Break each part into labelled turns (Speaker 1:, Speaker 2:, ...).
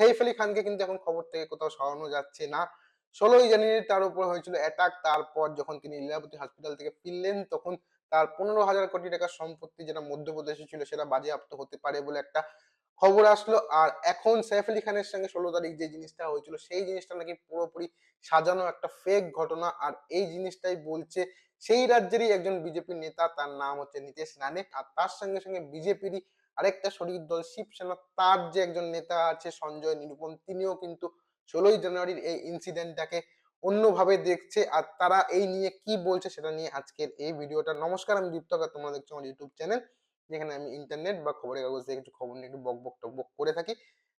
Speaker 1: Safe Ali খানকে কিন্তু এখন খবর থেকে কোথাও সরানো যাচ্ছে না। ষোলোই জানুয়ারি তার উপর হয়েছিল অ্যাটাক তারপর যখন তিনি লীলাবতী হসপিটাল থেকে ফিরলেন, তখন তার পনেরো হাজার কোটি টাকার সম্পত্তি যেটা মধ্যপ্রদেশে ছিল সেটা বাজেয়াপ্ত হতে পারে বলে একটা খবর আসলো। আর এখন সাইফ আলী খানের সঙ্গে ষোলো তারিখ যে জিনিসটা হয়েছিল, সেই জিনিসটা নাকি পুরোপুরি সাজানো একটা ফেক ঘটনা। আর এই জিনিসটাই বলছে, সেই রাজ্যেরই একজন বিজেপি নেতা, তার নাম হচ্ছে নীতিশ রানে আর তার সঙ্গে সঙ্গে বিজেপিরই আরেকটা শরিক দল শিবসেনা তার যে একজন নেতা আছে সঞ্জয় নিরুপম, তিনিও কিন্তু ষোলোই জানুয়ারির এই ইনসিডেন্টটাকে অন্যভাবে দেখছে। আর তারা এই নিয়ে কি বলছে সেটা নিয়ে আজকের এই ভিডিওটা। নমস্কার, আমি দীপ্তক তোমরা দেখছ আমার ইউটিউব চ্যানেল যেখানে আমি ইন্টারনেট বা খবরের কাগজ থেকে কিছু খবর নিয়ে একটু বক বক টক বক করে থাকি।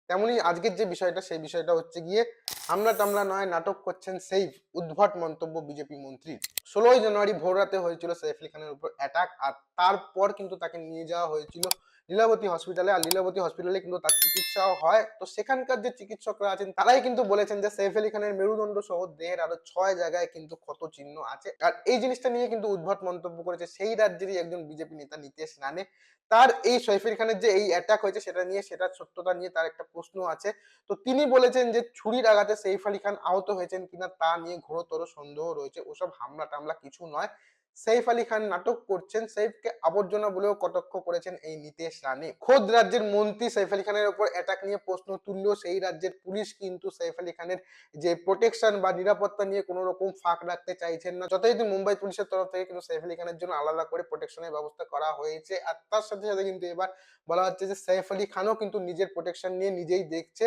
Speaker 1: তেমনি আজকের যে বিষয়টা, সেই বিষয়টা হচ্ছে গিয়ে হামলা টামলা নয় নাটক করছেন সেই উদ্ভট মন্তব্য বিজেপি মন্ত্রী ষোলোই জানুয়ারি ভোর রাতে হয়েছিল সৈফ আলী খানের উপর অ্যাটাক আর তারপর কিন্তু তাকে নিয়ে যাওয়া হয়েছিল লীলাবতী হসপিটালে আর লীলাবতী হসপিটালে কিন্তু তার চিকিৎসাও হয়। তো সেখানকার যে চিকিৎসকরা আছেন, তারাই কিন্তু বলেছেন যে সৈফ আলী খানের মেরুদণ্ড সহ দেহের আরও ছয় জায়গায় কিন্তু ক্ষত চিহ্ন আছে। আর এই জিনিসটা নিয়ে কিন্তু উদ্ভট মন্তব্য করেছে সেই রাজ্যেরই একজন বিজেপি নেতা নীতিশ রানে তার এই সৈফ আলী খানের যে এই অ্যাটাক হয়েছে, সেটা নিয়ে, সেটা সত্যতা নিয়ে তার একটা প্রশ্ন আছে। তো তিনি বলেছেন যে ছুরির আঘাতে সৈফ আলী খান আহত হয়েছেন কিনা তা নিয়ে ঘোরতর সন্দেহ রয়েছে। ওসব হামলা টামলা কিছু নয়। সৈফ আলী খান নাটক করছেন। সৈফকে আবর্জনা বলেও কটাক্ষ করেছেন এই নীতিশ রানে খোদ রাজ্যের মন্ত্রী সৈফ আলী খানের উপর অ্যাটাক নিয়ে প্রশ্ন তুললেও সেই রাজ্যের পুলিশ কিন্তু সৈফ আলী খানের যে প্রোটেকশন বা নিরাপত্তা নিয়ে কোনো রকম ফাঁক রাখতে চাইছেন না। যথারীতি মুম্বাই পুলিশের তরফ থেকে কিন্তু সৈফ আলী খানের জন্য আলাদা করে প্রোটেকশনের ব্যবস্থা করা হয়েছে। আর তার সাথে সাথে কিন্তু এবার বলা হচ্ছে যে সৈফ আলী খানও কিন্তু নিজের প্রোটেকশন নিয়ে নিজেই দেখছে।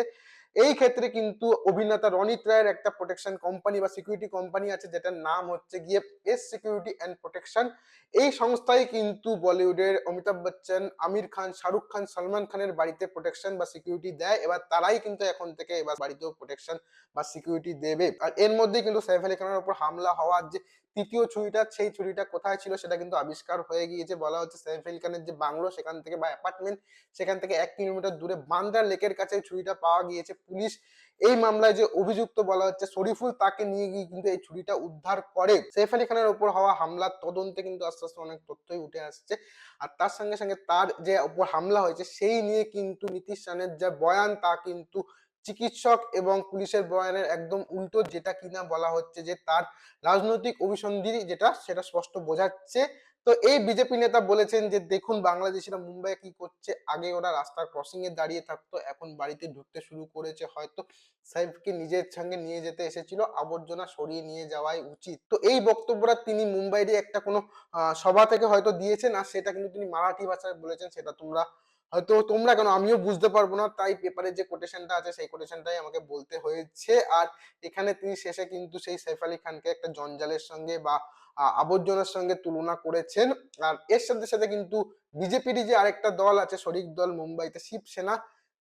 Speaker 1: এই ক্ষেত্রে কিন্তু অভিনেতা রনিত রায়ের একটা প্রোটেকশন কোম্পানি বা সিকিউরিটি কোম্পানি আছে, যেটার নাম হচ্ছে গিয়ে এস সিকিউরিটি অ্যান্ড প্রোটেকশন এই সংস্থায় কিন্তু বলিউডের অমিতাভ বচ্চন, আমির খান, শাহরুখ খান, সলমান খানের বাড়িতে প্রোটেকশন বা সিকিউরিটি দেয়। এবার তারাই কিন্তু এখন থেকে এবার বাড়িতেও প্রোটেকশন বা সিকিউরিটি দেবে। আর এর মধ্যেই কিন্তু সাইফ আলী খানের উপর হামলা হওয়ার যে তৃতীয় ছুরিটা, সেই ছুরিটা কোথায় ছিল সেটা কিন্তু আবিষ্কার হয়ে গিয়েছে। বলা হচ্ছে সাইফ আলী খানের যে বাংলো, সেখান থেকে বা অ্যাপার্টমেন্ট, সেখান থেকে এক কিলোমিটার দূরে বান্দ্রা লেকের কাছে ছুরিটা পাওয়া গিয়েছে পুলিশ। এই মামলায় যে অভিযুক্ত বলা হচ্ছে শরীফুল, তাকে নিয়ে গিয়ে কিন্তু এই ছুরিটা উদ্ধার করে। সৈফ আলী খানের উপর হওয়া হামলার তদন্তে কিন্তু আস্তে আস্তে অনেক তথ্যই উঠে আসছে। আর তার সঙ্গে সঙ্গে তার যে উপর হামলা হয়েছে, সেই নিয়ে কিন্তু নীতিশ রানের যে বয়ান, তা কিন্তু চিকিৎসক এবং পুলিশের বয়ানের একদম উল্টো যেটা কিনা বলা হচ্ছে যে তার রাজনৈতিক অভিসন্ধি যেটা, সেটা স্পষ্ট বোঝাচ্ছে। তো এই বিজেপি নেতা বলেছেন যে, দেখুন, বাংলাদেশিরা মুম্বাই কি করছে? আগে ওরা রাস্তার ক্রসিং এ দাঁড়িয়ে থাকতো, এখন বাড়িতে ঢুকতে শুরু করেছে। হয়তো সাহেবকে নিজের সঙ্গে নিয়ে যেতে এসেছিল, আবর্জনা সরিয়ে নিয়ে যাওয়াই উচিত। তো এই বক্তব্যটা তিনি মুম্বাইয়ের একটা কোনো সভা থেকে হয়তো দিয়েছেন, আর সেটা কিন্তু তিনি মারাঠি ভাষায় বলেছেন, সেটা তোমরা হয়তো তোমরা কেন? আমিও বুঝতে পারব না। তাই পেপারে যে কোটেশনটা আছে, সেই কোটেশনটাই আমাকে বলতে হয়েছে। আর এখানে তিনি শেষে কিন্তু সেই সৈফ আলী খানকে একটা জঞ্জালের সঙ্গে বা আবর্জনার সঙ্গে তুলনা করেছেন। আর এর সাথে সাথে কিন্তু বিজেপির যে আরেকটা দল আছে, শরিক দল মুম্বাইতে শিবসেনা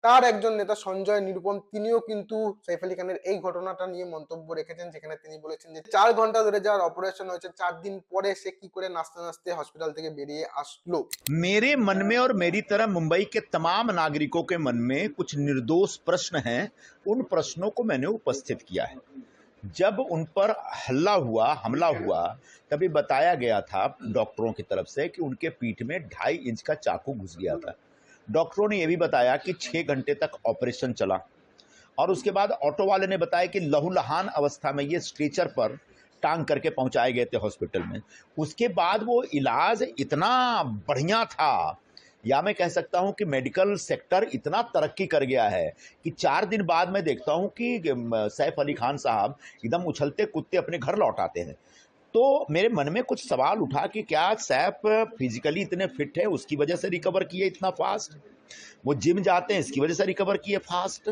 Speaker 1: তার একজন নেতা সঞ্জয় নিরুপম তিনিও কিন্তু সাইফ আলী খানের এই ঘটনাটা নিয়ে মন্তব্য রেখেছেন যেখানে তিনি বলেছেন যে চার ঘন্টা ধরে যার অপারেশন হয়েছে চার দিন পরে সে কি করে নাচতে নাচতে হসপিটাল থেকে বেরিয়ে আসলো
Speaker 2: मेरे मन में और मेरी तरह मुंबई के तमाम नागरिकों के मन में कुछ निर्दोष प्रश्न हैं उन प्रश्नों को मैंने उपस्थित किया है जब उन पर हल्ला हुआ हमला हुआ तभी बताया गया था डॉक्टरों की तरफ से कि उनके पीठ में ढाई इंच का चाकू घुस गया था डॉक्टरों ने यह भी बताया कि छः घंटे तक ऑपरेशन चला। और उसके बाद ऑटो वाले ने बताया कि लहूलहान अवस्था में ये स्ट्रेचर पर टांग करके पहुँचाए गए थे हॉस्पिटल में। उसके बाद वो इलाज इतना बढ़िया था, या मैं कह सकता हूँ कि मेडिकल सेक्टर इतना तरक्की कर गया है कि चार दिन बाद मैं देखता हूँ कि सैफ अली खान साहब एकदम उछलते कुत्ते अपने घर लौट आते हैं। तो मेरे मन में कुछ सवाल उठा कि क्या सैफ फिजिकली इतने फिट है, उसकी वजह से रिकवर किए इतना फास्ट वो जिम जाते हैं, इसकी वजह से रिकवर किए फास्ट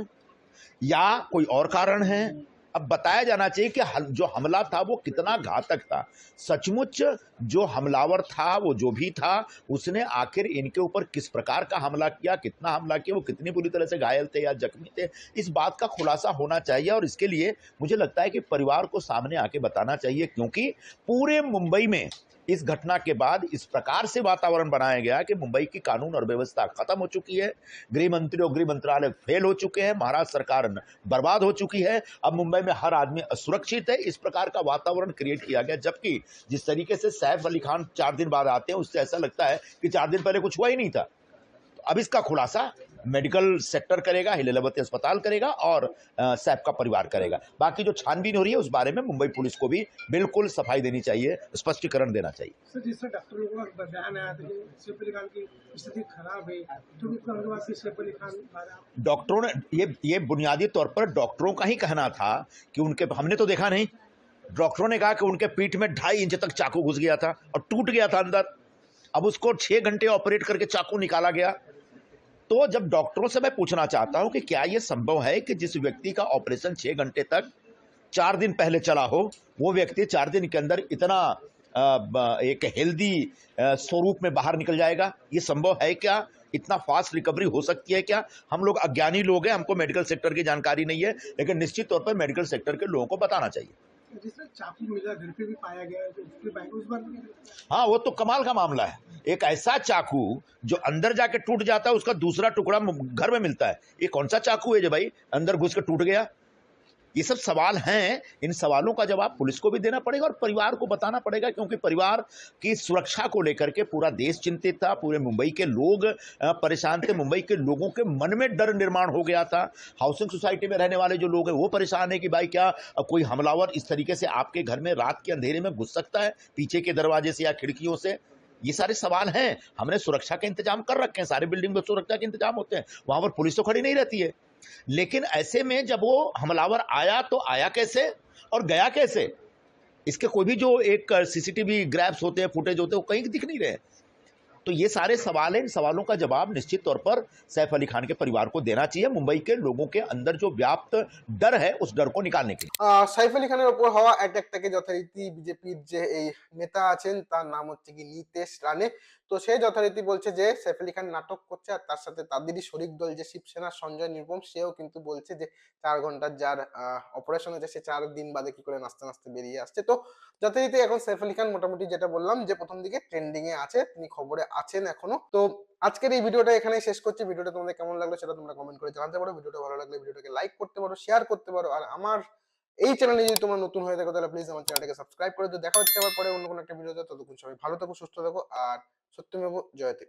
Speaker 2: या कोई और कारण है? अब बताया जाना चाहिए कि जो हमला था वो कितना घातक था। सचमुच जो हमलावर था, वो जो भी था, उसने आखिर इनके ऊपर किस प्रकार का हमला किया, कितना हमला किया, वो कितनी बुरी तरह से घायल थे या जख्मी थे, इस बात का खुलासा होना चाहिए और इसके लिए मुझे लगता है कि परिवार को सामने आके बताना चाहिए, क्योंकि पूरे मुंबई में इस घटना के बाद इस प्रकार से वातावरण बनाया गया कि मुंबई की कानून और व्यवस्था खत्म हो चुकी है, गृह मंत्री और गृह मंत्रालय फेल हो चुके हैं महाराष्ट्र सरकार बर्बाद हो चुकी है। अब मुंबई में हर आदमी असुरक्षित है, इस प्रकार का वातावरण क्रिएट किया गया, जबकि जिस तरीके से सैफ अली खान चार दिन बाद आते हैं, उससे ऐसा लगता है कि चार दिन पहले कुछ हुआ ही नहीं था। तो अब इसका खुलासा मेडिकल सेक्टर करेगा लीलावती अस्पताल करेगा और सैफ का परिवार करेगा। बाकी जो छानबीन हो रही है उस बारे में मुंबई पुलिस को भी बिल्कुल सफ़ाई देनी चाहिए स्पष्टीकरण देना चाहिए।
Speaker 3: सर जिस तरह डॉक्टरों का बयान आया था कि खान की स्थिति खराब है तो आप
Speaker 2: डॉक्टरों ने ये ये बुनियादी तौर पर डॉक्टरों का ही कहना था कि उनके हमने तो देखा नहीं। डॉक्टरों ने कहा कि उनके पीठ में ढाई इंच तक चाकू घुस गया था और टूट गया था अंदर। अब उसको छह घंटे ऑपरेट करके चाकू निकाला गया। तो जब डॉक्टरों से मैं पूछना चाहता हूँ कि क्या यह संभव है कि जिस व्यक्ति का ऑपरेशन छह घंटे तक चार दिन पहले चला हो, वो व्यक्ति चार दिन के अंदर इतना एक हेल्दी स्वरूप में बाहर निकल जाएगा? ये संभव है क्या? इतना फास्ट रिकवरी हो सकती है क्या? हम लोग अज्ञानी लोग हैं, हमको मेडिकल सेक्टर की जानकारी नहीं है, लेकिन निश्चित तौर पर मेडिकल सेक्टर के लोगों को बताना चाहिए।
Speaker 3: चाकू घर पे भी पाया गया हाँ
Speaker 2: वो तो कमाल का मामला है। एक ऐसा चाकू जो अंदर जाके टूट जाता है, उसका दूसरा टुकड़ा घर में मिलता है। ये कौन सा चाकू है जो भाई? अंदर घुस के टूट गया? ये सब सवाल हैं। इन सवालों का जवाब पुलिस को भी देना पड़ेगा और परिवार को बताना पड़ेगा, क्योंकि परिवार की सुरक्षा को लेकर के पूरा देश चिंतित था, पूरे मुंबई के लोग परेशान थे। मुंबई के लोगों के मन में डर निर्माण हो गया था। हाउसिंग सोसाइटी में रहने वाले जो लोग हैं, वो परेशान है कि भाई क्या कोई हमलावर इस तरीके से आपके घर में रात के अंधेरे में घुस सकता है, पीछे के दरवाजे से या खिड़कियों से? ये सारे सवाल हैं। हमने सुरक्षा के इंतज़ाम कर रखे हैं। सारे बिल्डिंग में सुरक्षा के इंतज़ाम होते हैं। वहाँ पर पुलिस तो खड़ी नहीं रहती है। लेकिन ऐसे में जब वो हमलावर आया तो आया कैसे और गया कैसे? इसके कोई भी जो एक सीसीटीवी ग्रैप्स होते हैं, फुटेज होते हैं, वो कहीं दिख नहीं रहे तो ये सारे सवाल हैं इन सवालों का जवाब निश्चित तौर पर सैफ अली खान के परिवार को देना चाहिए मुंबई के लोगों के अंदर जो व्याप्त डर है उस डर को निकालने के लिए
Speaker 1: আহ, সাইফ আলী খানের ওপর হওয়া অ্যাটাকটাকে যথারীতি বিজেপির যে এই নেতা আছেন তার নাম হচ্ছে কি নিতেশ রানে তো সে যথারীতি বলছে যে সাইফ আলী খান নাটক করছে আর তার সাথে তাদেরই শরিক দল যে শিবসেনার সঞ্জয় নির্মম সেও কিন্তু বলছে যে চার ঘণ্টার যার অপারেশন হয়েছে, সে চার দিন বাদে কি করে নাচতে নাচতে বেরিয়ে আসছে। তো যথারীতি এখন সাইফ আলী খান মোটামুটি যেটা বললাম যে প্রথম দিকে ট্রেন্ডিং এ আছে, তিনি খবরে আছেন এখনও। তো আজকের এই ভিডিওটা এখানে শেষ করছি। ভিডিওটা তোমাদের কেমন লাগল সেটা তোমরা কমেন্ট করে জানাতে পারো। ভিডিওটা ভালো লাগলে ভিডিওটাকে লাইক করতে পারো শেয়ার করতে পারো। আর আমার এই চ্যানেলে যদি তোমরা নতুন হয়ে থাকো, তাহলে প্লিজ আমার চ্যানেলটাকে সাবস্ক্রাইব করে দিও। দেখা হচ্ছে আবার পরে অন্য কোনো একটা ভিডিওতে ততক্ষণ সবাই ভালো থাকো, সুস্থ থাকো, আর সত্যমেব জয়তে